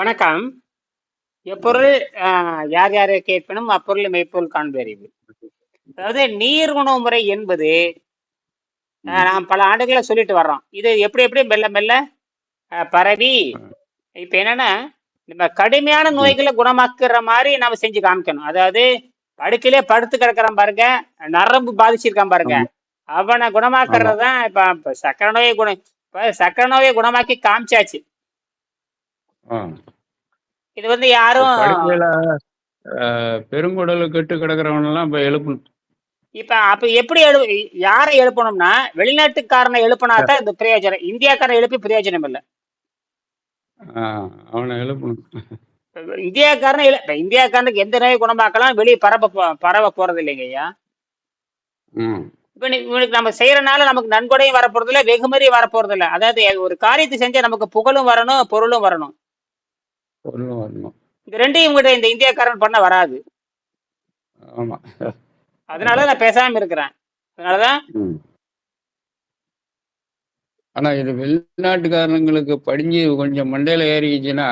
வணக்கம். எப்பொருள் யார் யாரை கேட்பினும் அப்பொருள் மெய்ப்பொருள் காண்பறிவு அதாவது நீர் உணவு முறை என்பது நாம் பல ஆண்டுகளை சொல்லிட்டு வர்றோம். இது எப்படி எப்படி மெல்ல மெல்ல பரவி இப்ப என்னன்னா நம்ம கடுமையான நோய்களை குணமாக்குற மாதிரி நம்ம செஞ்சு காமிக்கணும். அதாவது படுக்கையிலே படுத்து கிடக்குறான் பாருங்க நரம்பு பாதிச்சிருக்கான் பாருங்க. அவனை குணமாக்குறது தான் இப்ப சக்கரை நோயை குண இப்ப சக்கரை நோயை குணமாக்கி காமிச்சாச்சு. இது வந்து யாரும் படுக்கையில பெருங்குடல் கெட்டு கிடக்கிறவன் எல்லாம் இப்ப எழுப்பணும். இப்ப அப்ப எப்படி எழு யாரை எழுப்பணும்னா வெளிநாட்டுக்காரனை எழுப்பினா தான் இந்த பிரயோஜனம். இந்தியாக்காரனை எழுப்பி பிரயோஜனம் இல்லை. அவனை எழுப்பணும். இந்தியாக்காரனை இப்ப இந்தியாக்காரனுக்கு எந்த நோயை குணமாக்கலாம் வெளியே பரவ போ- பரவ போறது இல்லைங்க ஐயா. இவனுக்கு நம்ம செய்யறனால நமக்கு நன்கொடையும் வரப்போறது இல்லை வெகுமதியும் வரப்போறது இல்லை அதாவது ஒரு காரியத்தை செஞ்சா நமக்கு புகழும் வரணும் பொருளும் வரணும். பொருளும் வரணும் இந்த ரெண்டையும் இவங்கிட்ட இந்த இந்தியாக்காரன் பண்ண வராது. ஆமா. அதனால நான் பேசாம இருக்கிறேன். அதனாலதான் ம். ஆனா இது வெளிநாட்டுக்காரங்களுக்கு படிஞ்சு கொஞ்சம் மண்டையில ஏறிக்கிச்சுன்னா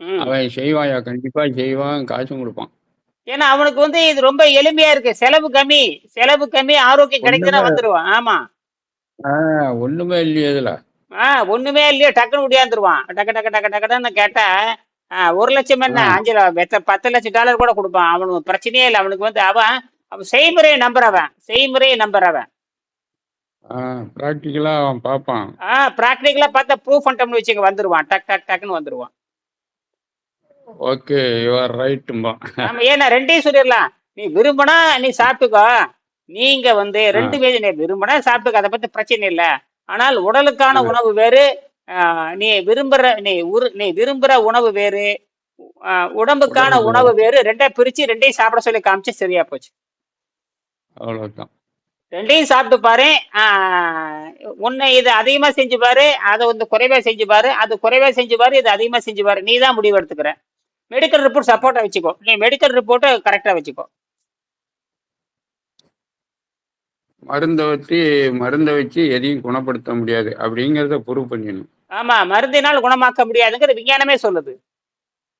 ம். அவன் செய்வாயா? கண்டிப்பா செய்வான் காசும் கொடுப்பான். ஏன்னா அவனுக்கு வந்து இது ரொம்ப எளிமையா இருக்கு. செலவு கம்மி. செலவு கம்மி ஆரோக்கியம் கிடைக்குதுன்னா ஒண்ணுமே வந்துருவான். ஆமா. ஆஹ், ஒண்ணுமே இல்லையே இதுல. ஆ ஒண்ணுமே இல்லையோ டக்குன்னு முடியாந்துருவான் டக்கு டக்கு டக்கு டக்குன்னு கேட்டா ஒரு லட்சம் என்ன? அஞ்சு பத்து லட்சம் டாலர் கூட கொடுப்பான். அவனுக்கு பிரச்சனையே இல்லை. அவனுக்கு வந்து அவன் அவன் செய்முறையை நம்புறவன். செய்முறையை நம்புறவன். பிராக்டிக்கலா அவன் பார்ப்பான். ஆ ப்ராக்டிக்கலா பார்த்தா ப்ரூஃப் பண்ணிட்டோம்னு வச்சுக்க வந்துருவான். டக் டக் டக்குன்னு வந்துருவான். ஓகே யுவர் ரைட்டும்பான் நம்ம ஏன்னா ரெண்டையும் சொல்லிடலாம். நீ விரும்பினா நீ சாப்பிட்டுக்கோ. நீங்க வந்து ரெண்டு பேரும் நீ விரும்பினா சாப்பிட்டுக்கோ. அதை பத்தி பிரச்சனை இல்லை. ஆனால் உடலுக்கான உணவு வேறு நீ விரும்புற நீ உரு நீ விரும்புற உணவு வேறு. உடம்புக்கான உடம்புக்கு உணவு வேறு. ரெண்டா பிரிச்சு ரெண்டையும் சாப்பிட சொல்லி காமிச்சு சரியா போச்சு. அவ்வளவுதான். ரெண்டையும் சாப்பிட்டு பாரு. ஒன்னு இது அதிகமா செஞ்சு பாரு. அதை வந்து குறைவா செஞ்சு பாரு. அது குறைவா செஞ்சு பாரு. இது அதிகமா செஞ்சு பாரு. நீ தான் முடிவு எடுத்துக்கிற. மெடிக்கல் ரிப்போர்ட் சப்போர்ட்டா வச்சுக்கோ. நீ மெடிக்கல் ரிப்போர்ட்டை கரெக்டா வச்சுக்கோ. மருந்தை வச்சு மருந்தை வச்சு எதையும் குணப்படுத்த முடியாது. அப்படிங்கிறத ப்ரூவ் பண்ணிடணும். ஆமா மருந்தினால் குணமாக்க முடியாதுங்கிற விஞ்ஞானமே சொல்லுது.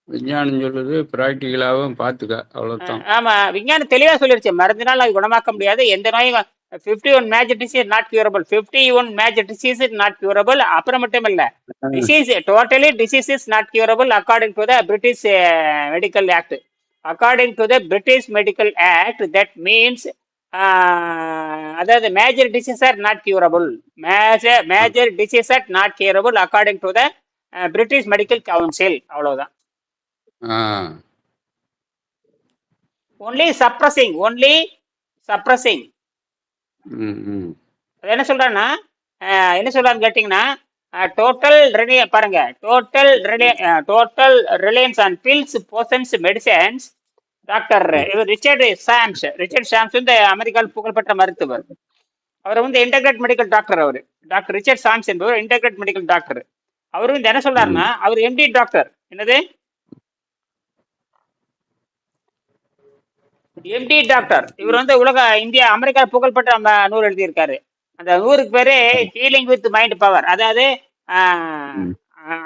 விஞ்ஞானம் சொல்லுது ப்ராக்டிக்கலாகவும் பார்த்துக்க அவ்வளோதான் ஆமா விஞ்ஞானம் தெளிவா சொல்லிருச்சு மருந்தினால் அது குணமாக்க முடியாது. எந்த நோயும் fifty one major disease not curable fifty one major disease not curable அப்புறம் மட்டும் இல்ல. Disease totally disease is not curable according to the British medical act according to the British medical act that means அதாவது major disease are not curable major major disease are not curable according to the British medical council அவ்வளவுதான். Only suppressing only suppressing என்ன சொல்றான்னா என்ன சொல்றான்னு கேட்டிங்கன்னா total ready பாருங்க total ready total reliance on pills poisons medicines doctor இவர் Richard Sams Richard Sams வந்து அமெரிக்காவில் புகழ்பெற்ற மருத்துவர். அவர் வந்து இன்டகிரேட் மெடிக்கல் டாக்டர் அவர். டாக்டர் ரிச்சர்ட் சாம்ஸ் என்பவர் இன்டகிரேட் மெடிக்கல் டாக்டர் அவர் வந்து என்ன சொல்றாருன்னா அவர் எம்டி டாக்டர் என்னது? எம்டி டாக்டர் இவர் வந்து உலக இந்தியா அமெரிக்கா புகழ்பெற்ற ம- நூல் எழுதியிருக்காரு. அந்த நூறுக்கு பேரு ஹீலிங் வித் மைண்ட் பவர் அதாவது ம்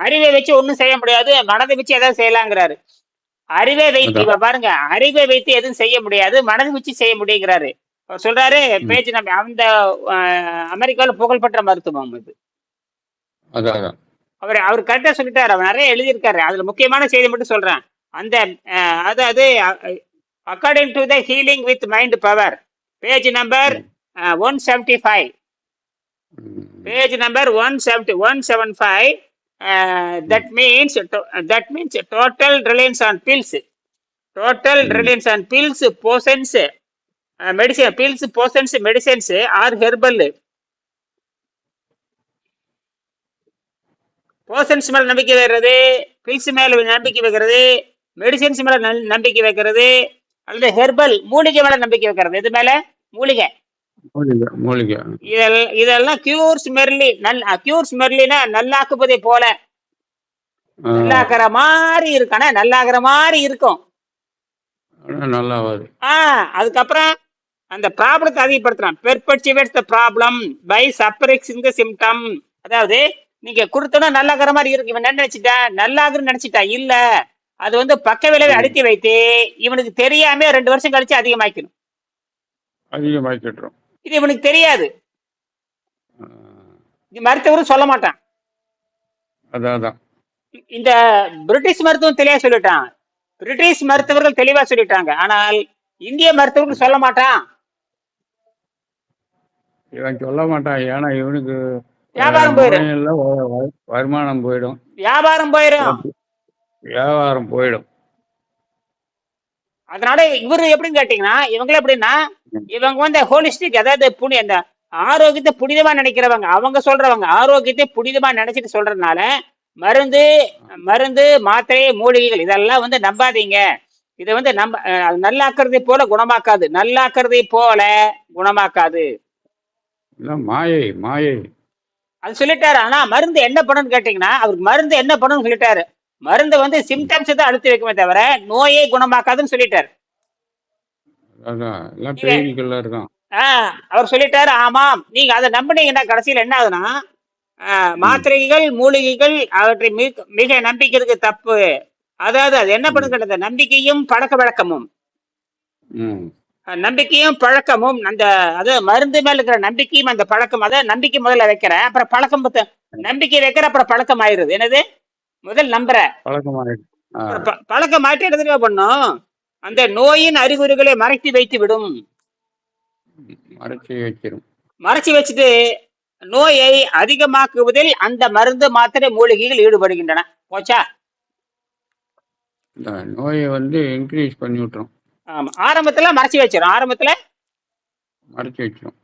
அறிவை வச்சு ஒன்றும் செய்ய முடியாது மனதை வச்சு எதாவது செய்யலாங்கிறாரு. அறிவை வைத்து இப்ப பாருங்க அறிவை வைத்து எதுவும் செய்ய முடியாது மனதை வச்சு செய்ய முடியுங்கிறாரு. சொல்றாரு பேச்சு நம்ம அந்த அமெரிக்காவில் புகழ்பெற்ற மருத்துவம் இது. அவர் அவர் கரெக்டா சொல்லிட்டாரு அவர் நிறைய எழுதியிருக்காரு. அதுல முக்கியமான செய்தி மட்டும் சொல்றேன். அந்த அதாவது according to the healing with mind power page number one seventy five page number one seventy one seven five that means that means total reliance on pills total reliance on pills poisons medicine pills poisons medicines or herbal poisons மேல நம்பிக்கை வைக்கிறது bills மேல நம்பிக்கை வைக்கிறது medicines மேல நம்பிக்கை வைக்கிறது அல்லது ஹெர்பல் மூலிகை மேல நம்பிக்கை வைக்கிறது. இது மேல? மூலிகை. இதெல்லாம் கியூர்ஸ் மெர்லி நல் கியூர்ஸ் மெர்லினா நல்லாக்குவதை போல. நல்லாக்குற மாதிரி இருக்கும் ஆனா நல்லாக்குற மாதிரி இருக்கும். ஆனால் நல்லா வருது ஆ அதுக்கப்புறம் அந்த ப்ராப்ளத்தை அதிகப்படுத்துறான். Perpetuates the problem by suppressing the symptom அதாவது நீங்க கொடுத்தோன்னா நல்லாகிற மாதிரி இருக்கு. இவன் என்ன நினைச்சிட்டா? நல்லாகுன்னு நினைச்சிட்டா? இல்ல. அது வந்து பக்க விளைவை ம். அழுத்தி வைத்து இவனுக்கு தெரியாம ரெண்டு வருஷம் கழிச்சு அதிகமாக்கணும் அதிகமாக்கிட்டுரும். இது இவனுக்கு தெரியாது. மருத்துவரும் சொல்ல மாட்டான். இந்த பிரிட்டிஷ் மருத்துவம் தெளிவா சொல்லிட்டான். பிரிட்டிஷ் மருத்துவர்கள் தெளிவா சொல்லிட்டாங்க. ஆனால் இந்திய மருத்துவர்கள் சொல்ல மாட்டான். இவன் சொல்ல மாட்டான். ஏன்னா இவனுக்கு வியாபாரம் போயிடும். வருமானம் போயிடும். வியாபாரம் போயிடும். வியாபாரம் போயிடும். அதனால இவரு எப்படின்னு கேட்டீங்கன்னா இவங்க எப்படின்னா இவங்க வந்து ஹோலிஸ்டிக் அதாவது புனி அந்த ஆரோக்கியத்தை புனிதமா நினைக்கிறவங்க அவங்க சொல்றவங்க ஆரோக்கியத்தை புனிதமா நினைச்சிட்டு சொல்றதுனால மருந்து மருந்து மாத்திரை மூலிகைகள் இதெல்லாம் வந்து நம்பாதீங்க. இதை வந்து நம்ப நல்லாக்குறதை போல குணமாக்காது. நல்லாக்குறதை போல குணமாக்காது. மாயை மாயை. அது சொல்லிட்டாரு. ஆனா மருந்து என்ன பண்ணுன்னு கேட்டீங்கன்னா அவருக்கு மருந்து என்ன பண்ணுன்னு சொல்லிட்டாரு. மருந்து வந்து சிம்டம்ஸ் தான் அழுத்தி வைக்குமே தவிர நோயை குணமாக்காதுன்னு சொல்லிட்டாரு. அவர் சொல்லிட்டாரு ஆமாம் நீங்க அதை நம்பினீங்கன்னா கடைசியில் என்ன ஆகுதுன்னா மாத்திரைகள் மூலிகைகள் அவற்றை மிக மிக நம்பிக்கிறது தப்பு. அதாவது அது என்ன பண்ணுகிறது நம்பிக்கையும் பழக்க வழக்கமும். நம்பிக்கையும் பழக்கமும் அந்த அது மருந்து மேல இருக்கிற நம்பிக்கையும் அந்த பழக்கம் அதாவது நம்பிக்கை முதல்ல வைக்கிறேன். அப்புறம் பழக்கம் நம்பிக்கை வைக்கிற அப்புறம் பழக்கம் ஆயிருது என்னது? முதல் நம்புற பழக்கம் மாற்றி எடுத்துட்டு பண்ணும் அந்த நோயின் அறிகுறிகளை மறைத்து வைத்து விடும். மறைச்சி வச்சிரும் மறைச்சு வச்சுட்டு நோயை அதிகமாக்குவதில் அந்த மருந்து மாத்திரை மூலிகைகள் ஈடுபடுகின்றன. போச்சா? நோயை வந்து இன்க்ரீஸ் பண்ணி விட்டுரும். ஆமா. ஆரம்பத்துல மறைச்சு வச்சிடும் ஆரம்பத்துல? மறைச்சி வச்சிரும்.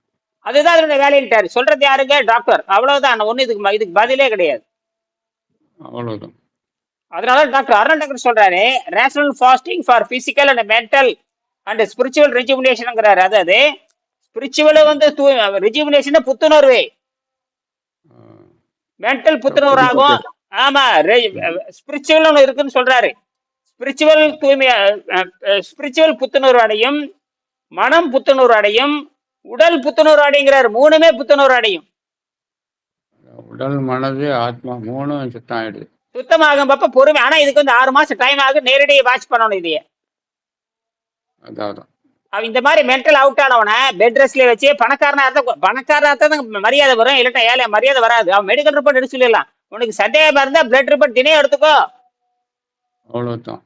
அதுதான் அதனுடைய வேலையிட்டாரு சொல்றது யாருங்க? டாக்டர் அவ்வளவுதான். ஒண்ணு இதுக்கு இதுக்கு பதிலே கிடையாது. அவ்வளோதான் அதனால டாக்டர் அருண் டாக்டர் சொல்றாரு rational fasting for physical and mental and spiritual ரெஜுமினேஷன்ங்கிறாரு அதாவது ஸ்பிரிச்சுவல் வந்து ரெஜுமினேஷன் புத்துணர்வு. மென்டல் புத்துணர்வு. ஆகும் ஆமா ஸ்பிரிச்சுவல் ஒன்று இருக்குன்னு சொல்றாரு. ஸ்பிரிச்சுவல் தூய்மை ஸ்பிரிச்சுவல் புத்துணர்வு அடையும் மனம் புத்துணர்வு அடையும் உடல் புத்துணர்வு அடைங்கிறாரு மூணுமே புத்துணர்வு அடையும். உடல் மனது ஆத்மா மூணும் சுத்தம் ஆயிடுது சுத்தமாகும் பப்ப பொறுமை. ஆனா இதுக்கு வந்து ஆறு மாசம் டைம் ஆகும் நேரடியாக வாட்ச் பண்ணணும் இதையே. அதான். அவன் இந்த மாதிரி மென்டல் அவுட் ஆனவனை பெட் ரெஸ்ட்ல வச்சு பணக்காரனா இருந்தா பணக்காரனா இருந்தா மரியாதை வரும். இல்லாட்டா ஏழை மரியாதை வராது. அவன் மெடிக்கல் ரிப்போர்ட் எடுத்து சொல்லிடலாம். உனக்கு சந்தேகமா இருந்தா பிளட் ரிப்போர்ட் தினம் எடுத்துக்கோ. அவ்வளவுதான்.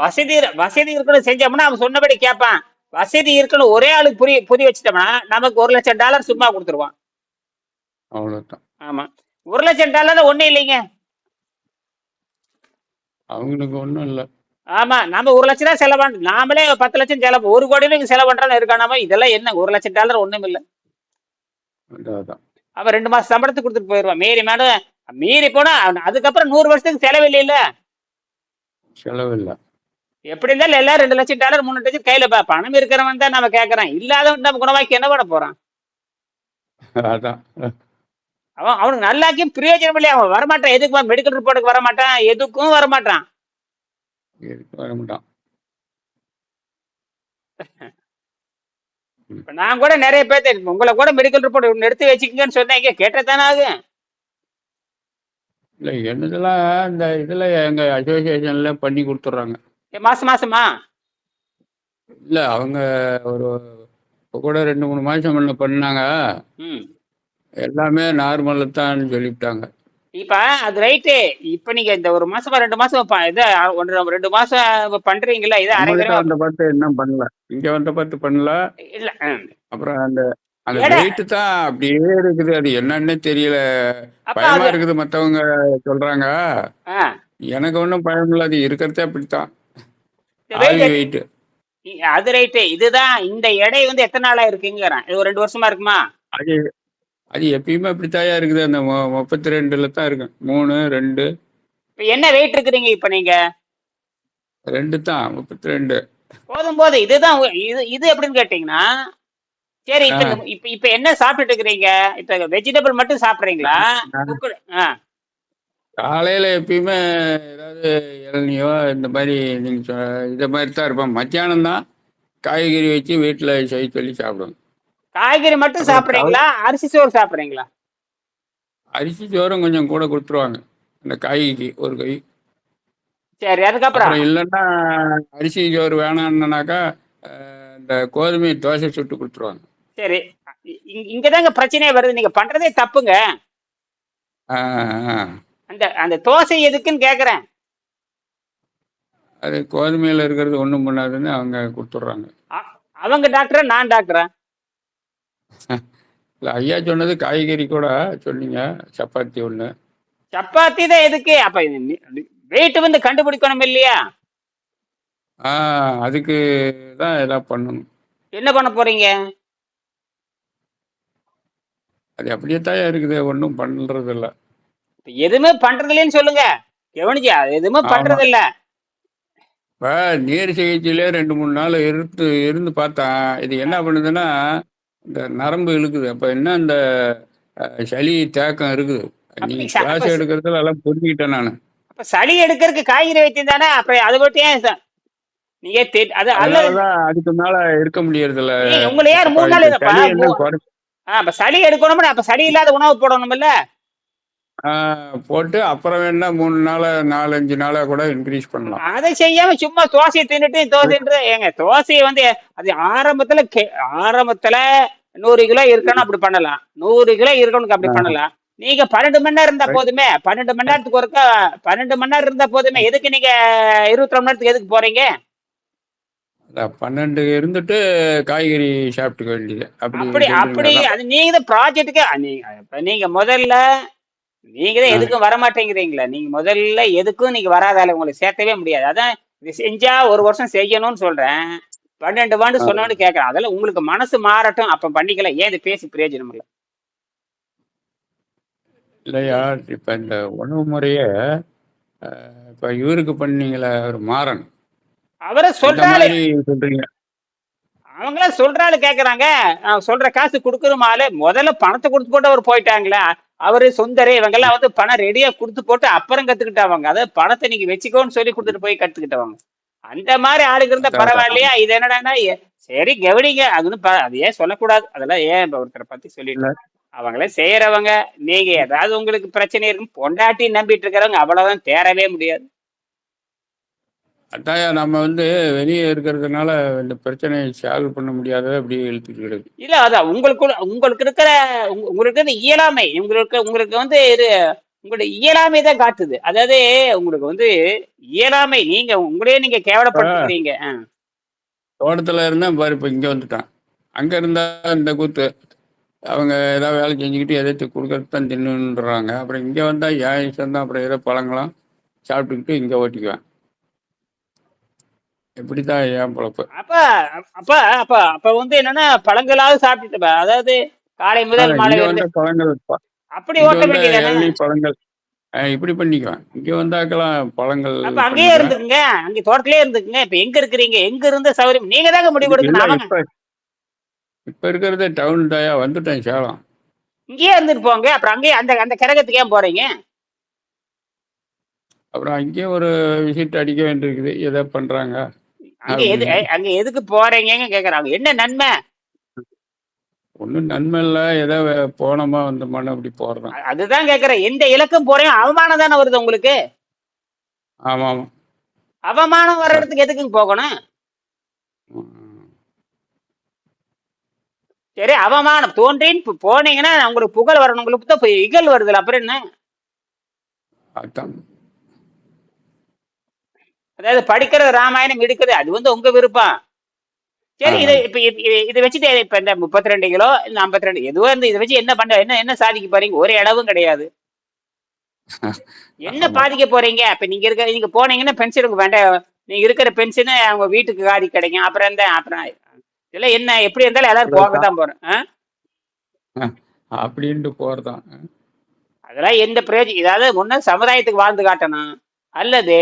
வசதி வசதி இருக்கணும் செஞ்சோம்னா அவன் சொன்னபடி கேட்பான். வசதி இருக்கணும் ஒரே ஆளுக்கு புரிய புரிய வச்சுட்டோம்னா நமக்கு ஒரு லட்சம் டாலர் சும்மா கொடுத்துருவான். அவ்வளவுதான். ஆமா. ஒரு லட்சம் டாலர் ஒண்ணும் இல்லைங்க. அவங்களுக்கு ஒண்ணும் இல்ல. ஆமா நம்ம ஒரு லட்சம் தான் செலவு நாமளே பத்து லட்சம் செலவு ஒரு கோடி ரூபாய்க்கு செலவு பண்றான்னு இருக்கானாம இதெல்லாம் என்ன? ஒரு லட்சம் டாலர் ஒண்ணும் இல்ல. அதான். அவன் ரெண்டு மாசம் சம்பளத்துக்கு கொடுத்துட்டு போயிடுவான் மீறி மேடம் மீறி போனா அவன் அதுக்கப்புறம் நூறு வருஷத்துக்கு செலவு இல்லைல்ல செலவு இல்ல எப்படி இருந்தாலும் எல்லாம் ரெண்டு லட்சம் டாலர் மூணு லட்சம் கையில பா பணம் இருக்கிறவன் தான் நம்ம கேட்கறான் இல்லாதவன் நம்ம குணமாக்கி என்ன பண்ண போறான்? அதான். அவன் அவனுக்கு நல்லாக்கியும் பிரயோஜனம் இல்லையா? அவன் வரமாட்டான். எதுக்கு மெடிக்கல் ரிப்போர்ட்டுக்கு வரமாட்டான். எதுக்கும் வரமாட்டான். இருக்கு வர மாட்டான் இப்ப நான் கூட நிறைய பேர்த்த உங்களை கூட மெடிக்கல் ரிப்போர்ட் ஒன்று எடுத்து வச்சுக்கங்கன்னு சொன்னேன். கேட்டதானே ஆகும் இல்ல என்னதெல்லாம் இந்த இதுல எங்க அசோசியேஷன்ல பண்ணி கொடுத்துட்றாங்க. ஏ, மாசம் மாசமா? இல்ல அவங்க ஒரு கூட ரெண்டு மூணு மாசம் முன்ன பண்ணாங்க. ம். எல்லாமே நார்மல்ல தான் சொல்லிவிட்டாங்க. இப்ப அது ரைட்டு இப்ப நீங்க இந்த ஒரு மாசமா ரெண்டு மாசம் ப- இது ஒன்று ரெண்டு மாசம் பண்றீங்களா இது அரை குறைவா வந்த பார்த்து என்ன பண்ணல. இங்க வந்த பார்த்து பண்ணல. இல்ல ம். அப்புறம் அந்த அந்த எடை. வெயிட் தான் அப்படியே இருக்குது. அது என்னன்னே தெரியல. அப்ப பயமா அது இருக்குது மத்தவங்க சொல்றாங்க. ஆ, எனக்கு ஒன்றும் பயம் இல்லை. அது இருக்கிறதே அப்படித்தான். இந்த ஆவி weight. வெயிட் அது ரைட்டு இதுதான். இந்த எடை வந்து எத்தனை நாளா இருக்குங்கிறேன். இது ஒரு ரெண்டு வருஷமா இருக்குமா? அது அது எப்பயுமே அப்படித்தாயா இருக்குது. அந்த மு- முப்பத்தி ரெண்டுல தான் இருக்கு மூணு ரெண்டு. இப்ப என்ன வெயிட் இருக்கிறீங்க இப்ப நீங்க? ரெண்டு தான் முப்பத்தி ரெண்டு போதும். போது இதுதான் இது இது எப்படின்னு கேட்டீங்கன்னா சரி இப்ப. இந்த- இப்ப இப்ப என்ன சாப்பிட்டுட்டு இருக்கிறீங்க? இப்ப வெஜிடபிள் மட்டும் சாப்பிடுறீங்களா? நான் ஆ, காலையில எப்பயுமே ஏதாவது இளநியோ இந்த மாதிரி நீங்க சொ- இத மாதிரி தான் இருப்பேன். மத்தியானம் தான் காய்கறி வச்சு வீட்டுல செய்ய சொல்லி சாப்பிடுவேன். காய்கறி மட்டும் சாப்பிடுறீங்களா? அரிசி சோறு சாப்பிடுறீங்களா? அரிசி சோறும் கொஞ்சம் கூட கொடுத்துருவாங்க. இந்த காய்க்கு ஒரு கை. சரி அதுக்கப்புறம்? இல்லைன்னா அரிசி சோறு வேணான்னாக்கா அஹ், இந்த கோதுமை தோசை சுட்டு கொடுத்துருவாங்க. சரி. இ- இங்கதாங்க பிரச்சனையே வருது. நீங்க பண்றதே தப்புங்க. அந்த அந்த தோசை எதுக்குன்னு கேக்குறேன். அது கோதுமையில் இருக்கிறது ஒன்றும் பண்ணாதுன்னு அவங்க கொடுத்துட்றாங்க. அவங்க டாக்டரா நான் டாக்டரா? இல்லை ஐயா சொன்னது காய்கறி கூட சொன்னீங்க சப்பாத்தி ஒன்று சப்பாத்தி தான் எதுக்கு? அப்ப வெயிட் வந்து கண்டுபிடிக்கணும் இல்லையா? ஆ அதுக்கு தான் எதாவது பண்ணணும். என்ன பண்ண போறீங்க? அது அப்படியே தான் இருக்குது ஒன்றும் பண்ணுறது இல்லை எதுவுமே பண்றது இல்லைன்னு சொல்லுங்க. கவனிச்சா எதுவுமே. பண்றது இல்ல இப்போ நீர் சிகிச்சையிலே ரெண்டு மூணு நாள் இருந்து இருந்து பார்த்தேன். இது என்ன பண்ணுதுன்னா இந்த நரம்பு இழுக்குது. அப்போ என்ன இந்த சளி தேக்கம் இருக்குது? ச- கிளாஸ் அப்ப- எடுக்கிறதுல எல்லாம் புரிஞ்சுக்கிட்டேன் நான். அப்ப சளி எடுக்கிறதுக்கு காய்கறி வைத்தியம் தானே? அப்புறம் அதை பத்தி ஏன் நீங்க அது அதனாலதான் அதுக்கு மேல இருக்க முடியறதில்ல. ஏய், உங்களை யார் மூணு நாள் அப்ப சளி எடுக்கணும்னா அப்ப சளி இல்லாத உணவு போடணும்ல ஆ, போட்டு அப்புறம் வேணா மூணு நாளா நாலஞ்சு நாளா கூட இன்க்ரீஸ் பண்ணலாம். அதை செய்யாம சும்மா தோசையை தின்னுட்டு தோசைன்ற ஏங்க தோசையை வந்து அது ஆரம்பத்துல ஆரம்பத்துல நூறு கிலோ இருக்கணும் அப்படி பண்ணலாம். நூறு கிலோ இருக்கணும் அப்படி. பண்ணலாம். நீங்க பன்னெண்டு மணி நேரம் இருந்தா போதுமே. பன்னெண்டு மணி நேரத்துக்கு ஒருக்கா பன்னெண்டு மணி நேரம் இருந்தா போதுமே. எதுக்கு நீங்க இருபத்தி மணி நேரத்துக்கு எதுக்கு போறீங்க? பன்னெண்டு இருந்துட்டு காய்கறி சாப்பிட்டுக்க வேண்டியது. அப்படி அப்படி? அது நீங்க ப்ராஜெக்ட்டுக்கு நீங்க முதல்ல நீங்க தான் எதுக்கும் வர மாட்டேங்கிறீங்களா நீங்க முதல்ல எதுக்கும் நீங்க வராதால உங்களை சேர்த்தவே முடியாது. அதான் இது செஞ்சா ஒரு வருஷம் செய்யணும்னு சொல்றேன். பன்னெண்டு வாண்டு சொன்னோன்னு கேட்கறேன் அதெல்லாம் உங்களுக்கு மனசு மாறட்டும். அப்ப பண்ணிக்கலாம் ஏன் இது பேசி பிரயோஜனம் இல்லை? இல்லையா? இப்ப இந்த உணவு முறைய இப்ப இவருக்கு பண்ணீங்களே ஒரு மாறன் அவரை சொல்றாரு சொல்றீங்க. அவங்களாம் சொல்றாரு கேக்குறாங்க. சொல்ற காசு கொடுக்குறமால முதல்ல பணத்தை கொடுத்து போட்டு அவர் போயிட்டாங்களே. அவரு சுந்தரி இவங்கெல்லாம் வந்து பணம் ரெடியா கொடுத்து போட்டு அப்புறம் கத்துக்கிட்டவங்க. அதாவது பணத்தை நீங்க வச்சுக்கோன்னு சொல்லி கொடுத்துட்டு போய் கத்துக்கிட்டவங்க. அந்த மாதிரி ஆளுங்க இருந்தா பரவாயில்லையா? இது என்னடான்னா ஏ- சரி கவனிங்க. அது அது ஏன் சொல்லக்கூடாது? அதெல்லாம் ஏன் ஒருத்தரை பத்தி சொல்லிட்டு அவங்களே செய்யறவங்க நீங்க ஏதாவது உங்களுக்கு பிரச்சனை இருக்கும் பொண்டாட்டி நம்பிட்டு இருக்கிறவங்க அவ்வளவுதான் தேரவே முடியாது. அதான் நம்ம வந்து வெளியே இருக்கிறதுனால இந்த பிரச்சனையை சால்வ் பண்ண முடியாத அப்படியே இழுத்துட்டு கிடக்கு இல்ல அதான் உங்களுக்கு உங்களுக்கு இருக்கிற உங்க- உங்களுக்கு இருக்கிற இயலாமை உங்களுக்கு உங்களுக்கு வந்து இது உங்களுடைய இயலாமை தான் காட்டுது. அதாவது உங்களுக்கு வந்து இயலாமை நீங்க உங்களையே நீங்க கேவலப்படுத்துறீங்க. தோட்டத்துல இருந்தேன் பாரு இப்ப இங்க வந்துட்டான். அங்க இருந்தா இந்த கூத்து அவங்க ஏதாவது வேலை செஞ்சுக்கிட்டு எதாச்சு கொடுக்கறது தான் தின்னுன்றாங்க. அப்புறம் இங்க வந்தா ஏன் தான் அப்புறம் ஏதோ பழங்களாம் சாப்பிட்டுக்கிட்டு இங்க ஓட்டிக்குவேன். இப்படிதான் ஏன் பொழப்பு? அப்ப அப்ப அப்ப அப்ப வந்து என்னன்னா பழங்களாவது சாப்பிட்டுட்டு பா. அதாவது காலை முதல் மாலை வந்து பழங்கள் அப்படி ஓட்ட இளநீ பழங்கள். இப்படி பண்ணிக்குவேன் இங்க வந்தாக்கலாம் பழங்கள் அப்ப அங்கேயே. இருந்துக்குங்க. அங்க தோட்டத்திலே இருந்துக்குங்க. இப்ப எங்க இருக்கிறீங்க? எங்க இருந்த சௌகரியம்? நீங்க தாங்க முடிவு எடுக்கணும் இப்ப இப்ப இருக்கிறது டவுன் தாயா? வந்துட்டேன் சேலம். இங்கேயே இருந்துட்டு போங்க. அப்புறம் அங்கேயே அந்த அந்த கிரகத்துக்கு ஏன் போறீங்க? அப்புறம் அங்கேயும் ஒரு விசிட் அடிக்க வேண்டியிருக்குது. எதை பண்றாங்க? அங்க எது அங்க எதுக்கு போறீங்கன்னு கேக்குறாங்க. என்ன நன்மை? ஒன்றும் நன்மை இல்லை. ஏதோ போனோமா வந்தோமான்னு அப்படி போடுறோம் அ- அதுதான் கேக்குறேன். எந்த இலக்கம் போறீங்க அவமானம் தானே வருது உங்களுக்கு? ஆமாம். ஆமாம் அவமானம் வர்ற இடத்துக்கு எதுக்குங்க போகணும். சரி அவமானம். தோன்றின்னு போனீங்கன்னா உங்களுக்கு புகழ் வரணும். உங்களுக்கு தான் இகழ் வருதுல அப்புறம் என்ன? அதான். அதாவது படிக்கிறது ராமாயணம் எடுக்கிறது அது வந்து உங்க விருப்பம். சரி இது இப்ப இது- வச்சுட்டு இப்ப இந்த முப்பத்தி ரெண்டு கிலோ இந்த ஐம்பத்தி ரெண்டு எதுவோ இருந்து இதை வச்சு என்ன பண்ண என்ன என்ன சாதிக்க போறீங்க? ஒரு இடவும் கிடையாது. என்ன. பாதிக்க போறீங்க? அப்ப நீங்க இருக்க நீங்க போனீங்கன்னா பென்ஷன் வேண்டாம் நீங்க இருக்கிற பென்ஷன் அவங்க வீட்டுக்கு காடி கிடைக்கும். அப்புறம் இந்த அப்புறம் இதெல்லாம் என்ன எப்படி இருந்தாலும் எல்லாரும் போக தான் போறோம்? அப்படின்ட்டு போறதான் அதெல்லாம் எந்த பிரயோஜனம் இதாவது முன்ன சமுதாயத்துக்கு வாழ்ந்து காட்டணும். அல்லது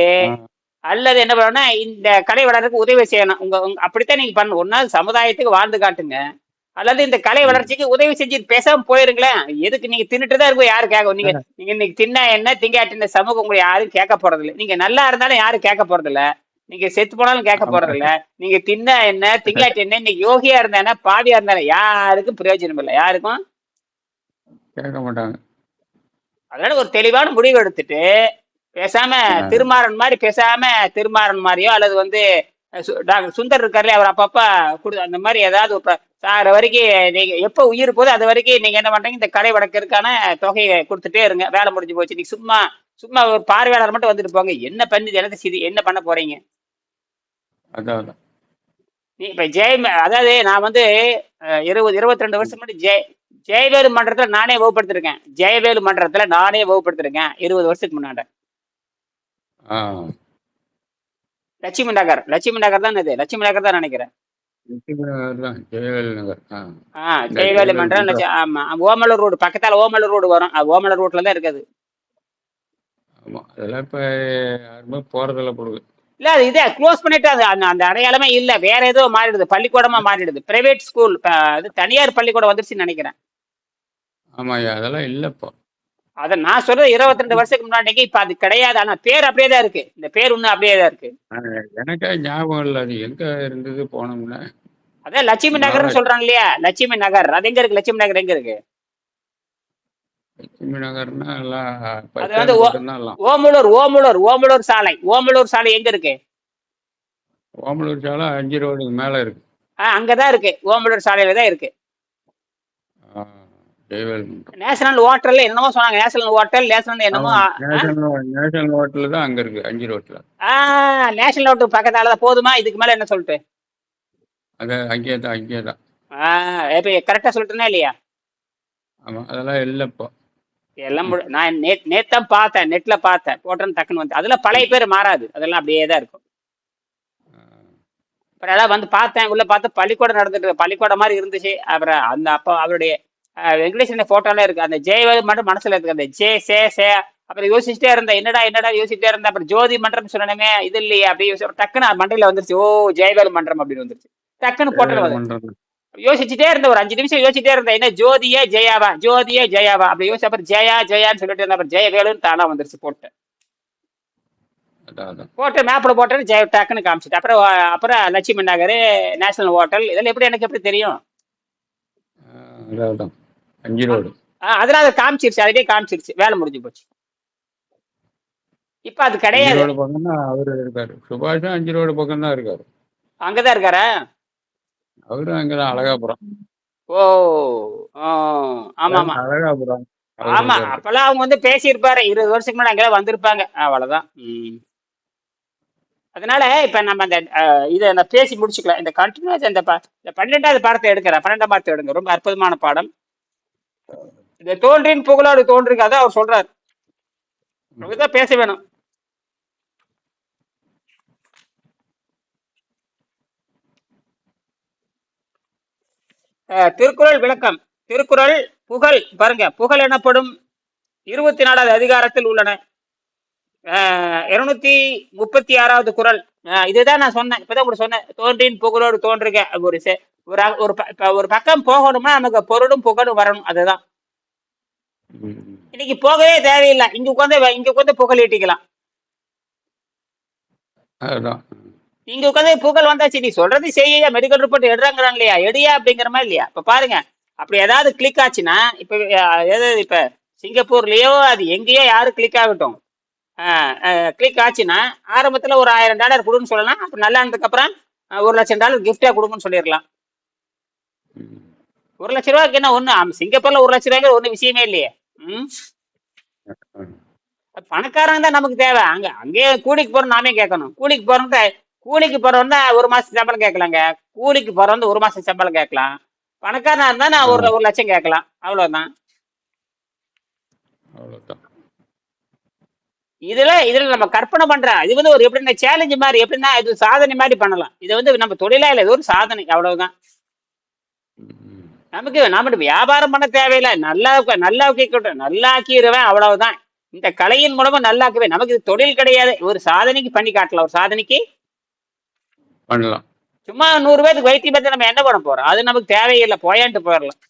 அல்லது என்ன பண்ணணும் இந்த கலை வளர்றதுக்கு உதவி செய்யணும். உங்க அப்படித்தான் நீங்க பண்ணணும். ஒன்னா சமுதாயத்துக்கு வாழ்ந்து காட்டுங்க. அல்லது இந்த கலை வளர்ச்சிக்கு உதவி செஞ்சு பேசாம போயிருங்களேன். எதுக்கு நீங்க தின்னுட்டு தான் இருக்கும் யாரும் கேட்க நீங்க நீங்க இன்னைக்கு தின்னா என்ன திங்காட்டின சமூகம் உங்களை யாரும் கேட்க போறது இல்ல நீங்க நல்லா இருந்தாலும் யாரும் கேட்க போறது இல்ல நீங்க செத்து போனாலும் கேட்க போறது இல்ல நீங்க தின்னா என்ன திங்காட்டி என்ன இன்னைக்கு யோகியா இருந்தா பாவியா இருந்தாலும் யாருக்கும் பிரயோஜனம் இல்லை. யாருக்கும்? கேட்க மாட்டாங்க. அதனால ஒரு தெளிவான முடிவு எடுத்துட்டு பேசாம. திருமாறன் மாதிரி பேசாம திருமாறன் மாதிரியோ அல்லது வந்து டாக்டர் சுந்தர் இருக்காருல்ல அவர் அப்பப்ப குடு அந்த மாதிரி ஏதாவது சாகிற வரைக்கும் நீங்க எப்ப உயிர் போகுது அது வரைக்கும் நீங்க என்ன பண்றீங்க இந்த கடை வடக்கிற்கான தொகையை கொடுத்துட்டே இருங்க. வேலை முடிஞ்சு போச்சு. நீ சும்மா சும்மா ஒரு பார்வையாளர் மட்டும் வந்துட்டு போங்க. என்ன பண்ணி ஜனத்தை சிதி என்ன பண்ண போறீங்க? அதான் நீ இப்ப ஜெயம் அதாவது நான் வந்து இருபது இருபத்தி ரெண்டு வருஷம் முன்னாடி ஜெய ஜெயவேலு மன்றத்துல நானே வகுப்படுத்திருக்கேன். ஜெயவேலு மன்றத்துல நானே வகுப்படுத்திருக்கேன் இருபது வருஷத்துக்கு முன்னாடி. லட்சுமி நகர் லட்சுமி நகர் தான் இது. லட்சுமி நகர் தான் நினைக்கிறேன். ஜெயவேல் மன்றம் ஆமா. ஓமலூர் ரோடு பக்கத்தால ஓமலூர் ரோடு வரும். அது ஓமலூர் ரோட்ல தான் இருக்குது. ஆமா அதெல்லாம் இப்ப யாருமே போறதில்ல போடுது இல்ல அது இதே க்ளோஸ் பண்ணிட்டு அது அந்த அந்த அடையாளமே இல்ல. வேற ஏதோ மாறிடுது பள்ளிக்கூடமா மாறிடுது. பிரைவேட் ஸ்கூல் இது தனியார் பள்ளிக்கூடம் வந்துருச்சுன்னு நினைக்கிறேன். ஆமாய்யா அதெல்லாம் இல்ல இப்போ. அதை நான் சொல்றது இருபத்தி ரெண்டு வருஷத்துக்கு முன்னாடிக்கு இப்ப அது கிடையாது. ஆனா பேர் அப்படியே தான் இருக்கு. இந்த பேர் இன்னும் அப்படியே தான் இருக்கு எனக்கே ஞாபகம் இல்லை. அது எங்க இருந்தது போனோம்னா அதான் லட்சுமி நகர்னு சொல்றாங்க இல்லையா லட்சுமி நகர். அது எங்க இருக்கு? லட்சுமி நகர் எங்க இருக்கு? லட்சுமி நகர்னா அது வந்து ஓமலூர் ஓமலூர் ஓமலூர் சாலை. ஓமலூர் சாலை எங்க இருக்கு? ஓமலூர் சாலை அஞ்சு ரோடுக்கு மேல இருக்கு. ஆ அங்கதான் இருக்கு. ஓமலூர் சாலையில தான் இருக்கு நேஷனல் ஹோட்டல்ல என்னமோ சொன்னாங்க. நேஷனல் ஹோட்டல் நேஷனல் என்னமோ நேஷனல் ஹோட்டல் தான் அங்க இருக்கு அஞ்சு ரோட்ல. ஆ நேஷனல் ஹோட்டல் பக்கத்தால போதுமா? இதுக்கு மேல என்ன சொல்லிட்டு? அது அங்கேயே தான் அங்கேயே தான். ஆ இப்ப கரெக்டா சொல்லிட்டேனா இல்லையா? ஆமா அதெல்லாம் இல்லை இப்போ. எல்லாம் நான் நேத் நேத்தான் பார்த்தேன் நெட்ல பார்த்தேன். போட்டேன்னு டக்குன்னு வந்து அதுல பழைய பேர் மாறாது. அதெல்லாம் அப்படியே தான் இருக்கும். அப்புறம் எல்லாம் வந்து பார்த்தேன். உள்ள பார்த்து பள்ளிக்கூடம் நடந்துட்டு. பள்ளிக்கூடம் மாதிரி இருந்துச்சு. அப்புறம் அந்த அப்பா அவருடைய அஹ், வெங்கடேசன் போட்டோல இருக்கு. அந்த ஜெயவேல் மட்டும் மனசுல இருக்கு. அந்த ஜே சே சே. அப்புறம் யோசிச்சுட்டே இருந்தேன் என்னடா என்னடா யோசிச்சுட்டே இருந்தேன் அப்புறம் ஜோதி மன்றம் சொன்னனமே இது இல்லையே அப்படி டக்குன்னு மண்டையில வந்துருச்சு. ஓ ஜெயவேல் மன்றம் அப்படின்னு வந்துருச்சு. டக்குன்னு போட்டோல வந்து யோசிச்சுட்டே இருந்தேன் ஒரு அஞ்சு நிமிஷம் யோசிச்சுட்டே இருந்தேன் என்ன ஜோதியே ஜெயாவா ஜோதியே ஜெயாவா அப்படி யோசிச்சு அப்புறம் ஜெயா ஜெயான்னு சொல்லிட்டு இருந்தேன் அப்புறம் ஜெயவேலுன்னு தானா வந்துருச்சு போட்டு அதான் அதான். போட்டு மேப்ல போட்டு ஜெய டக்குன்னு காமிச்சிட்டு அப்புறம் அப்புறம் லட்சுமி நகர் நேஷனல் ஹோட்டல் இதெல்லாம் எப்படி எனக்கு எப்படி தெரியும்? அஞ்சு ரோடு ஆ, அதெல்லாம் அதை காமிச்சிருச்சு. அதுலயே காமிச்சிருச்சு. வேலை முடிஞ்சு போச்சு. இப்ப அது கிடையாது. ரோடு பக்கம் தான் அவரு இருக்காரு. சுபாஷும் அஞ்சு ரோடு பக்கம் தான் இருக்காரு. அங்கதான் இருக்காரா? அவரும் அங்கதான் அழகாபுரம். ஓ ஆமா ஆமா. அழகாபுரம். ஆமா. அப்பெல்லாம் அவங்க வந்து பேசியிருப்பாரு. இருபது வருஷத்துக்கு முன்னாடி அங்கெல்லாம் வந்திருப்பாங்க. அவ்வளவுதான். அதனால இப்ப நம்ம அந்த இதை பேசி முடிச்சுக்கலாம். இந்த கண்டினியூஸ் இந்த பன்னெண்டாவது பாடத்தை எடுக்கிறேன். பன்னெண்டாம் பாடத்தை எடுங்க. ரொம்ப அற்புதமான பாடம். இந்த தோன்றின் புகழோடு தோன்றுங்க அதான் அவர் சொல்றாரு. தான் பேச வேணும். திருக்குறள் விளக்கம். திருக்குறள் புகழ் பாருங்க புகழ் எனப்படும் இருபத்தி நாலாவது அதிகாரத்தில் உள்ளன. இருநூத்தி முப்பத்தி ஆறாவது குறள். அஹ், இதுதான் நான் சொன்னேன் இப்பதான் உங்களுக்கு சொன்னேன். தோன்றின் புகழோடு தோன்றுக ஒரு ஒரு ஒரு ஒரு பக்கம் போகணும்னா நமக்கு பொருளும் புகழும் வரணும் அதுதான். இன்னைக்கு போகவே தேவையில்லை. இங்க உட்காந்து இங்க உட்காந்து புகழ் ஈட்டிக்கலாம் அதுதான். இங்க உட்காந்து புகழ் வந்தாச்சு. நீ சொல்றது செய்ய மெடிக்கல் ரிப்போர்ட் எடுறாங்கிறான் இல்லையா எடுயா அப்படிங்கிற மாதிரி இல்லையா? இப்ப பாருங்க. அப்படி ஏதாவது கிளிக் ஆச்சுன்னா இப்ப ஏதாவது இப்ப சிங்கப்பூர்லயோ அது எங்கேயோ யாரு கிளிக் ஆகட்டும். கிளிக் ஆச்சுன்னா ஆரம்பத்துல ஒரு ஆயிரம் டாலர் கொடுன்னு சொல்லலாம். அப்ப நல்லா இருந்ததுக்கு அப்புறம் ஒரு லட்சம் டாலர் கிஃப்டா கொடுங்கன்னு சொல்லிடலாம். ஒரு லட்ச ரூபாய்க்கு என்ன ஒண்ணு? சிங்கப்பூர்ல ஒரு லட்ச ரூபாய்க்கு ஒண்ணு விஷயமே இல்லையே. ம். பணக்காரங்க தான் நமக்கு தேவை. அங்க அங்கேயே கூலிக்கு போறோம் நாமே கேட்கணும். கூலிக்கு போறவங்க கூலிக்கு போறவன் தான் ஒரு மாசம் சம்பளம் கேட்கலாங்க. கூலிக்கு போறவன் ஒரு மாசம் சம்பளம் கேட்கலாம். பணக்காரனா இருந்தா நான் ஒரு ஒரு லட்சம் கேட்கலாம். அவ்வளவுதான். இதுல இதுல நம்ம கற்பனை பண்றோம் இது வந்து ஒரு எப்படின்னா சேலஞ்சு மாதிரி எப்படின்னா இது சாதனை மாதிரி பண்ணலாம். இது வந்து நம்ம தொழிலா இல்லை இது ஒரு சாதனை. அவ்வளவுதான். நமக்கு நம்ம வியாபாரம் பண்ண தேவையில்லை. நல்லா நல்லா ஆக்கிக்கட்டும் நல்லா ஆக்கிடுவேன் அவ்வளவுதான். இந்த கலையின் மூலமா நல்லாக்குவேன் நமக்கு இது தொழில் கிடையாது. ஒரு சாதனைக்கு பண்ணி காட்டலாம். ஒரு சாதனைக்கு பண்ணலாம். சும்மா நூறு பேருக்கு வைத்தியம் பார்த்து நம்ம என்ன பண்ண போறோம்? அது நமக்கு தேவையில்லை. போயான்ட்டு போயிடலாம்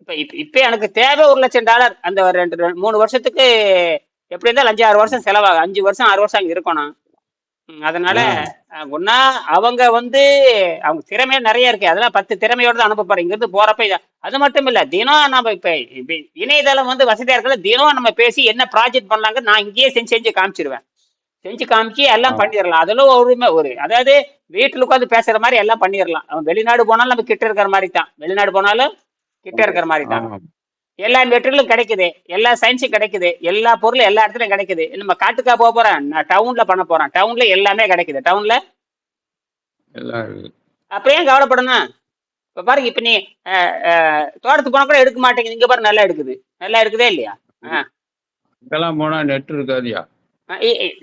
இப்ப இப்ப இப்ப எனக்கு தேவை ஒரு லட்சம் டாலர். அந்த ரெண்டு மூணு வருஷத்துக்கு எப்படி இருந்தாலும் அஞ்சு ஆறு வருஷம் செலவாகும். அஞ்சு வருஷம் ஆறு வருஷம் அங்க இருக்கணும். அதனால ஒண்ணா அவங்க வந்து அவங்க திறமை நிறைய இருக்கு அதெல்லாம் பத்து திறமையோட தான் அனுப்ப போறோம் இங்கிருந்து போறப்ப அது மட்டும் இல்ல தினம் நம்ம இப்ப இணையதளம் வந்து வசதியா இருக்கல தினம் நம்ம பேசி என்ன ப்ராஜெக்ட் பண்ணலாங்க நான் இங்கேயே செஞ்சு செஞ்சு காமிச்சிருவேன். செஞ்சு காமிச்சு எல்லாம். பண்ணிடலாம். அதெல்லாம் ஒரு ஒரு அதாவது வீட்டுல உட்காந்து பேசுற மாதிரி எல்லாம் பண்ணிடலாம். அவன் வெளிநாடு போனாலும் நம்ம கிட்ட இருக்கிற மாதிரி தான். வெளிநாடு போனாலும் கிட்ட இருக்கிற மாதிரி தான். எல்லா மெட்டீரியலும் கிடைக்குது. எல்லா சயின்ஸும் கிடைக்குது. எல்லா பொருளும் எல்லா இடத்துலயும் கிடைக்குது. நம்ம காட்டுக்கா போக போறேன் நான் டவுன்ல பண்ண போறேன் டவுன்ல எல்லாமே கிடைக்குது. டவுன்ல ஏன் கவலைப்படணும்? இப்ப பாருங்க இப்ப நீ தோட்டத்துக்கு போனா கூட எடுக்க மாட்டேங்குது. இங்க பாரு நல்லா எடுக்குது. நல்லா இருக்குதே இல்லையா? அங்கெல்லாம் போனா நெட் இருக்காதியா?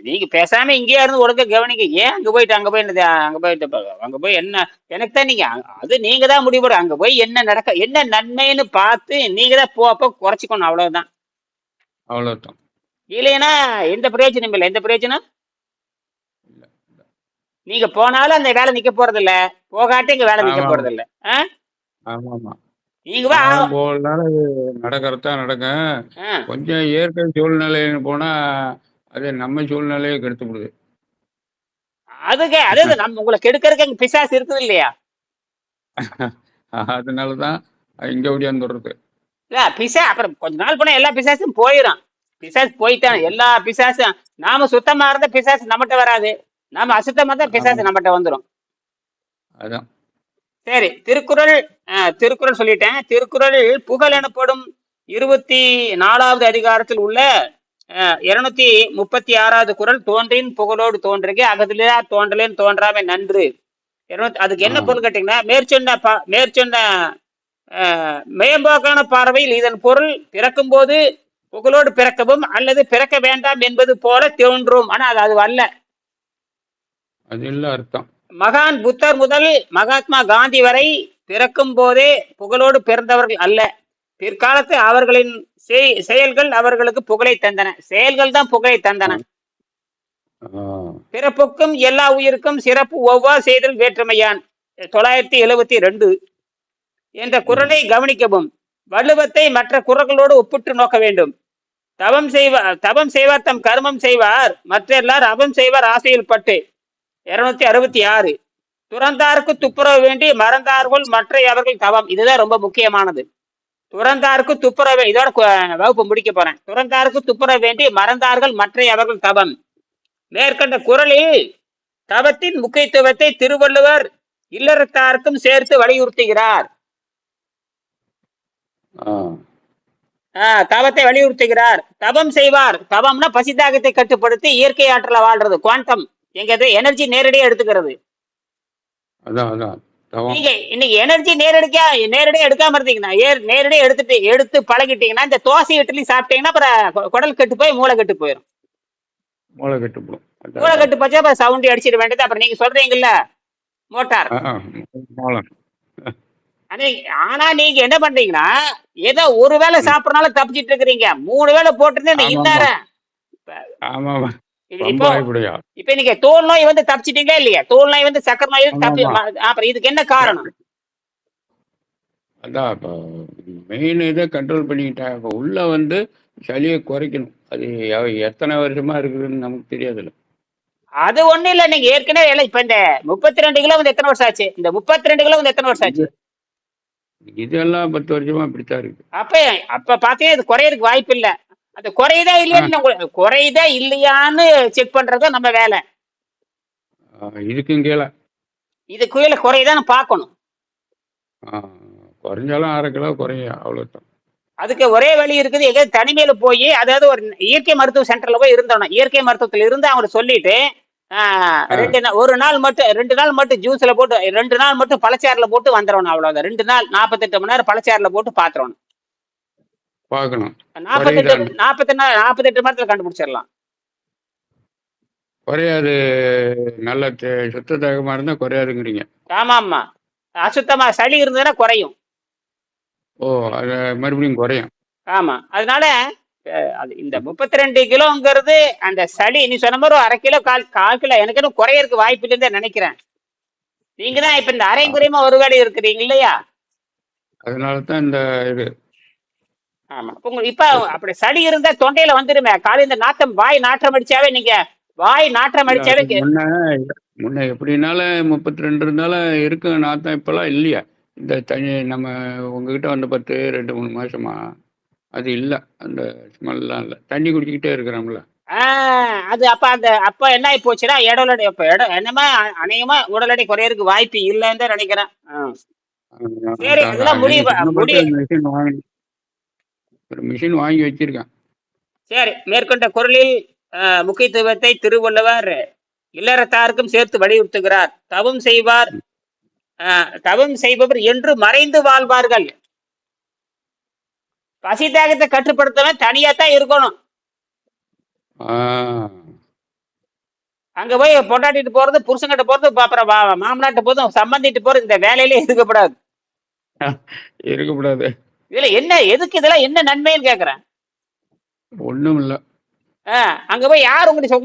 நீங்க பேசாம இங்கேயே இருந்து ஒழுங்கா கவனிக்க ஏன் அங்க போயிட்டு அங்க போய் அங்க போயிட்டு அங்க போய் என்ன எனக்கு தான் நீங்க அது நீங்க தான் முடிவு அங்க போய் என்ன நடக்க என்ன நன்மைன்னு பார்த்து நீங்க தான் போப்போ குறைச்சிக்கணும் அவ்வளவுதான். அவ்வளோதான் இல்லைன்னா எந்த பிரயோஜனம் இல்லை. எந்த பிரயோஜனம்? நீங்க போனாலும் அந்த வேலை நிக்க போறது இல்ல போகாட்டி இங்க வேலை நிக்க. போறது இல்ல நீங்க நடக்கிறதா நடக்கும். ஆ. கொஞ்சம் இயற்கை சூழ்நிலைன்னு போனா அது நம்ம சூழ்நிலையை கெடுத்துப்படுது அதுக்கு அதாவது நம்ம உங்களை கெடுக்கறதுக்கு அங்க பிசாசு இருக்குது இல்லையா? அதனாலதான் இங்க ஓடியாந்துடுறது இல்ல பிசா அப்புறம் கொஞ்ச நாள் போனா எல்லா பிசாசும் போயிடும் பிசாசு போயிட்டான் எல்லா பிசாசும். நாம சுத்தமா இருந்தா பிசாசு நம்மகிட்ட வராது. நாம அசுத்தமா தான் பிசாசு நம்மகிட்ட வந்துரும். அதான். சரி திருக்குறள் திருக்குறள் சொல்லிட்டேன். திருக்குறள் புகழ் எனப்படும் இருபத்தி நாலாவது அதிகாரத்தில் உள்ள இருநூத்தி முப்பத்தி ஆறாவது குறள் தோன்றின் புகழோடு தோன்றுக அகதிலா தோன்றலேன் தோன்றாமை நன்று. இருநூத்தி அதுக்கு என்ன. பொருள் கேட்டீங்கன்னா மேற்சொன்ன மேற்சொன்ன மேம்போக்கான பார்வையில் இதன் பொருள் பிறக்கும் போது புகழோடு பிறக்கவும் அல்லது பிறக்க வேண்டாம் என்பது போல தோன்றும். ஆனா அது அது அல்ல. அது இல்ல அர்த்தம். மகான் புத்தர் முதல் மகாத்மா காந்தி வரை பிறக்கும் போதே புகழோடு பிறந்தவர்கள் அல்ல. பிற்காலத்து அவர்களின் செயல்கள் அவர்களுக்கு புகழை தந்தன. செயல்கள் தான் புகழை தந்தன. பிறப்புக்கும் எல்லா உயிருக்கும் சிறப்பு ஒவ்வா செய்தல் வேற்றுமையான். தொள்ளாயிரத்தி எழுவத்தி ரெண்டு. என்ற குரலை கவனிக்கவும். வள்ளுவத்தை மற்ற குரல்களோடு ஒப்பிட்டு நோக்க வேண்டும். தவம் செய்வார் தவம் செய்வார் தம் கர்மம் செய்வார். மற்றெல்லார் அவம் செய்வார் ஆசையில் பட்டு. இருநூத்தி அறுபத்தி ஆறு. துறந்தாருக்கு துப்புரவு வேண்டி மறந்தார்கள் மற்ற அவர்கள் தவம். இதுதான் ரொம்ப முக்கியமானது. துறந்தாருக்கு துப்புரவு இதோட வகுப்பு முடிக்க போறேன். துறந்தாருக்கு துப்புரவு வேண்டி மறந்தார்கள் மற்ற அவர்கள் தவம். மேற்கண்ட குரலில் தவத்தின் முக்கியத்துவத்தை திருவள்ளுவர் இல்லறத்தாருக்கும் சேர்த்து வலியுறுத்துகிறார். தவத்தை வலியுறுத்துகிறார். தவம் செய்வார். தவம்னா பசிதாகத்தை கட்டுப்படுத்தி இயற்கை ஆற்றல வாழ்றது. குவாண்டம் எங்க எனர்ஜி நேரடியா எடுத்துக்கிறது. அதான் அதான். நீங்க இன்னைக்கு எனர்ஜி நேரடியா நேரடியா எடுக்காம இருந்தீங்கன்னா நேரடியா எடுத்துட்டு எடுத்து பழகிட்டீங்கன்னா இந்த தோசை இட்லி சாப்பிட்டீங்கன்னா அப்புறம் குடல் கெட்டு போய் மூளை கெட்டு போயிடும் மூளை கெட்டுப்படும் அதான், மூளை கெட்டு போச்சா அப்புறம் சவுண்ட் அடிச்சிட வேண்டியது அப்புறம் நீங்க சொல்றீங்கல்ல மோட்டார். ஆனா நீங்க என்ன பண்றீங்கன்னா ஏதோ ஒரு வேளை சாப்பிடறனால தப்பிச்சிட்டு இருக்கிறீங்க. மூணு வேளை போட்டுருந்தா ஆமா, இந்நேரம் இப்போ நீங்க தோல் நோய் வந்து தப்பிச்சிட்டீங்களா இல்லையா? தோல் நோய் வந்து சக்கரை நோய் தப்பி அப்புறம் இதுக்கு என்ன காரணம்? அதான் இப்போ மெயின் இதை கண்ட்ரோல் பண்ணிக்கிட்டேன் இப்போ உள்ள வந்து சளியை குறைக்கணும். அது எத்தனை வருஷமா இருக்குதுன்னு நமக்கு தெரியாதுல்ல. அது ஒண்ணு இல்ல. நீங்க ஏற்கனவே எல்லாம் இப்ப இந்த முப்பத்தி ரெண்டு கிலோ வந்து எத்தனை வருஷம் ஆச்சு? இந்த முப்பத்தி ரெண்டு கிலோ வந்து எத்தனை வருஷம் ஆச்சு? இதெல்லாம் பத்து வருஷமா இப்படித்தான் இருக்கு. அப்ப அப்ப பாத்தீங்கன்னா இது குறையறதுக்கு வாய்ப்பு இல்ல அது குறையுதா இல்லையான்னு குறையுதா இல்லையான்னு செக் பண்றது நம்ம வேலை. இதுக்கும் கீழே இது குயில குறையுதான்னு பார்க்கணும். குறைஞ்சாலும் அரை கிலோ குறையும் அவ்வளோதான் அதுக்கு ஒரே வழி இருக்குது எங்க தனிமையில போய் அதாவது ஒரு இயற்கை மருத்துவ சென்டர்ல போய் இருந்தோம் இயற்கை மருத்துவத்துல இருந்து அவங்க சொல்லிட்டு ரெண்டு நாள் ஒரு நாள் மட்டும் ரெண்டு நாள் மட்டும் ஜூஸ்ல போட்டு ரெண்டு நாள் மட்டும் பழச்சாறுல போட்டு வந்துடணும் அவ்வளவுதான். ரெண்டு நாள் நாற்பத்தெட்டு மணி நேரம் பழச்சாறுல போட்டு பாத்துறணும். பார்க்கணும். நாற்பத்தெட்டு நாற்பத்தெட்டு மணி நேரத்துல கண்டுபிடிச்சிடலாம். குறையாது நல்ல சுத்த தேகமா இருந்தா குறையாதுங்கிறீங்க. ஆமா ஆமா அசுத்தமா சளி இருந்ததுன்னா குறையும். ஓ அது மறுபடியும் குறையும். ஆமா. அதனால அது இந்த முப்பத்தி ரெண்டு கிலோங்கிறது அந்த சளி நீ சொன்ன மாதிரி அரை கிலோ கால் கால் கிலோ எனக்கு இன்னும் குறையறதுக்கு வாய்ப்பு இல்லைன்னு நினைக்கிறேன். நீங்க தான் இப்ப இந்த அரை குறையமா ஒரு வேலை இருக்கிறீங்க இல்லையா? அதனால தான் இந்த இது. ஆமா. இப்ப உங்க இப்ப அப்படி சளி இருந்தா தொண்டையில வந்துருமே. காலை இந்த நாத்தம் வாய் நாற்றம் அடிச்சாவே நீங்க வாய் நாற்றம் அடிச்சாலும் கே- முன்ன முன்ன எப்படினாலும் முப்பத்தி ரெண்டு இருந்தாலும் இருக்கும் நாத்தம் இப்பெல்லாம் இல்லையா? இந்த தண்ணி நம்ம உங்ககிட்ட வந்து பத்து ரெண்டு மூணு மாசமா அது இல்லை. அந்த ஸ்மெல்லாம் இல்லை. தண்ணி குடிச்சிக்கிட்டே இருக்கிறோம்ல. ஆஹ் அது அப்ப அந்த அப்ப என்ன ஆகி போச்சுன்னா இடோட இப்ப இடம் என்னமா அநேகமா உடல் எடை குறையறதுக்கு வாய்ப்பு இல்லைன்னு தான் நினைக்கிறேன். சரி, இதெல்லாம் முடிவு- முடிவு- ஒரு மிஷின் வாங்கி வச்சிருக்கேன். சரி மேற்கொண்ட குரலில் முக்கியத்துவத்தை திருவள்ளுவர் இல்லறத்தாருக்கும் சேர்த்து வலியுறுத்துகிறார். தவம் செய்வார். தவம் செய்பவர் என்று மறைந்து வாழ்வார்கள். பசி தாகத்தை கட்டுப்படுத்தவன் தனியா தான் இருக்கணும் அங்க போய் பொண்டாட்டிட்டு போறது புருஷன்கிட்ட போறது அப்புறம் மாமனாட்ட போதும் சம்பந்திட்டு போறது இந்த வேலையிலே இருக்கப்படாது. இருக்கக்கூடாது இதுல என்ன எதுக்கு இதெல்லாம் என்ன நன்மைன்னு கேக்குறேன். ஒண்ணும் இல்லை அங்க போய் யார் உங்க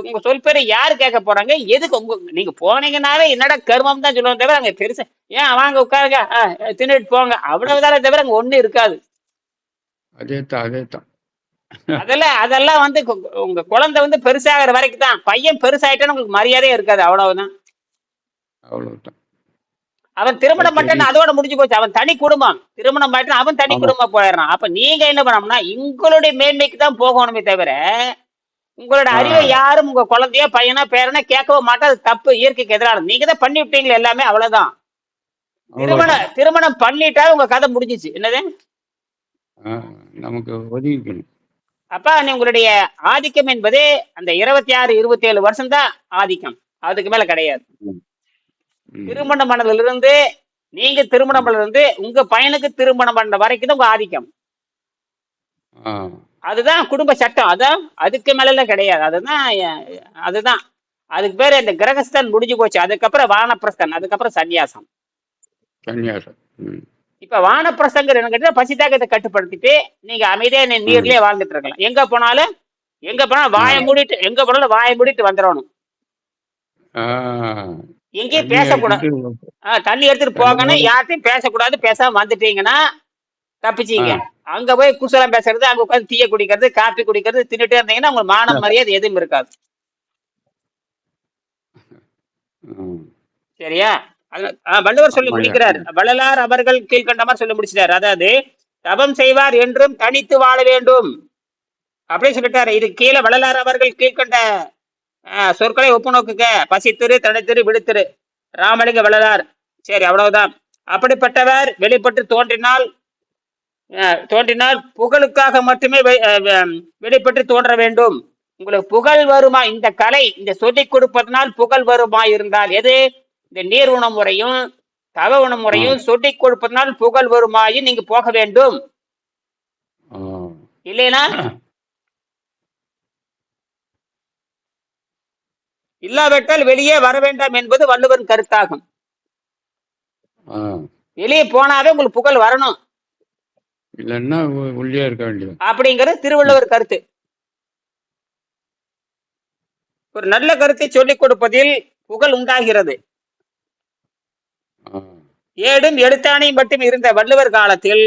உங்க சொல் பேரை யாரு கேட்க போறாங்க? எதுக்கு உங்க நீங்க போனீங்கன்னாவே என்னடா கர்மம் தான் சொல்லுவோம் தவிர அங்க பெருசா ஏன் வாங்க உட்காருங்க தின்னுட்டு போங்க. அவ்வளவுதானே தவிர அங்க ஒண்ணு இருக்காது. அதெல்லாம் அதெல்லாம் வந்து உங்க குழந்தை வந்து பெருசாகிற வரைக்கும் தான் பையன் பெருசாயிட்டான்னு உங்களுக்கு மரியாதையே இருக்காது. அவ்வளவுதான். அவ்வளவுதான். அவன் திருமணம். பண்ணிட்டான் அதோட முடிஞ்சு போச்சு. அவன் தனி குடும்பம். திருமணம் பண்ணிட்டான் அவன் தனி. குடும்பம் போயிடுறான். அப்ப நீங்க என்ன பண்ணணும்னா உங்களுடைய மேன்மைக்கு தான் போகணுமே தவிர உங்களோட. அறிவை யாரும் உங்க குழந்தையோ பையனோ பேரனோ கேட்கவும் மாட்டா அது தப்பு. இயற்கைக்கு எதிரானது. நீங்க தான் பண்ணி விட்டீங்களே எல்லாமே அவ்வளவுதான். திருமணம் திருமணம் பண்ணிட்டா உங்க கதை முடிஞ்சிச்சு. என்னது? நமக்கு ஒதுக்கிக்கணும் அப்ப நீ உங்களுடைய ஆதிக்கம் என்பது அந்த இருபத்தி ஆறு இருபத்தி ஏழு வருஷம் தான் ஆதிக்கம். அதுக்கு மேல கிடையாது. திருமணம் பண்ணதுல இருந்து நீங்க திருமணம் இருந்து உங்க பையனுக்கு திருமணம் பண்ண வரைக்கும் தான் உங்க ஆதிக்கம். அதுதான் குடும்ப சட்டம். அதான் அதுக்கு மேல கிடையாது. அதுதான் அதுதான். அதுக்கு பேரு இந்த கிரகஸ்தான் முடிஞ்சு போச்சு. அதுக்கப்புறம் வானப்பிரஸ்தன் அதுக்கப்புறம் சன்னியாசம் சன்னியாசம். இப்ப வானப்பிரசங்கர் என்ன கேட்டா பசித்தாக்கத்தை கட்டுப்படுத்திட்டு நீங்க அமைதியா நீர்லயே வாழ்ந்துட்டு இருக்கலாம். எங்க போனாலும் எங்க போனாலும் வாயை மூடிட்டு எங்க போனாலும் வாயை மூடிட்டு வந்துடணும். எங்கேயும் பேசக்கூடாது. தண்ணி எடுத்துட்டு போகணும். யார்ட்டையும் பேசக்கூடாது. பேசாம வந்துட்டீங்கன்னா தப்பிச்சீங்க. அங்க போய் குசலம் பேசுறது அங்க உட்காந்து டீயை குடிக்கிறது காப்பி குடிக்கிறது தின்னுட்டே இருந்தீங்கன்னா உங்களுக்கு மானம் மரியாதை எதுவும் இருக்காது. சரியா? வள்ளுவர் சொல்லி. முடிக்கிறார். வள்ளலார் அவர்கள் கீழ்கண்ட மாதிரி சொல்லி முடிச்சிட்டார். அதாவது தவம் செய்வார் என்றும் தனித்து வாழ வேண்டும். அப்படி சொல்லிட்டாரு. இது கீழே வள்ளலார் அவர்கள் கீழ்கண்ட சொற்களை ஒப்பு நோக்குக பசித்திரு தனித்திரு விடுத்திரு. ராமலிங்க வள்ளலார். சரி அவ்வளவுதான். அப்படிப்பட்டவர் வெளிப்பட்டு தோன்றினால் தோன்றினால் புகழுக்காக மட்டுமே வெளிப்பட்டு தோன்ற வேண்டும். உங்களுக்கு புகழ் வருமா? இந்த கலை இந்த சொல்லிக் கொடுப்பதனால் புகழ் வருமா இருந்தால்? எது? இந்த நீர் உணவு முறையும் தவ உணவு முறையும் சொல்லிக் கொடுப்பதனால் புகழ் வருமாயின் நீங்க போக வேண்டும். இல்லைனா இல்லாவிட்டால் வெளியே வர வேண்டாம் என்பது வள்ளுவரின் கருத்தாகும். வெளியே போனாவே உங்களுக்கு புகழ் வரணும். இல்லைன்னா உள்ளே இருக்க வேண்டியது. அப்படிங்கிறது திருவள்ளுவர் கருத்து. ஒரு நல்ல கருத்தை சொல்லிக் கொடுப்பதில் புகழ் உண்டாகிறது. ஏடும் எழுத்தாணையும் மட்டும் இருந்த வள்ளுவர் காலத்தில்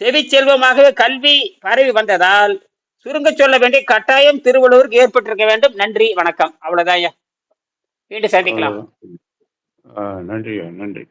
செவி செல்வமாகவே கல்வி பரவி வந்ததால் சுருங்க சொல்ல வேண்டிய கட்டாயம் திருவள்ளுவருக்கு ஏற்பட்டிருக்க வேண்டும். நன்றி வணக்கம். அவ்வளவுதான் ஐயா. மீண்டும் சந்திக்கலாம். நன்றி நன்றி.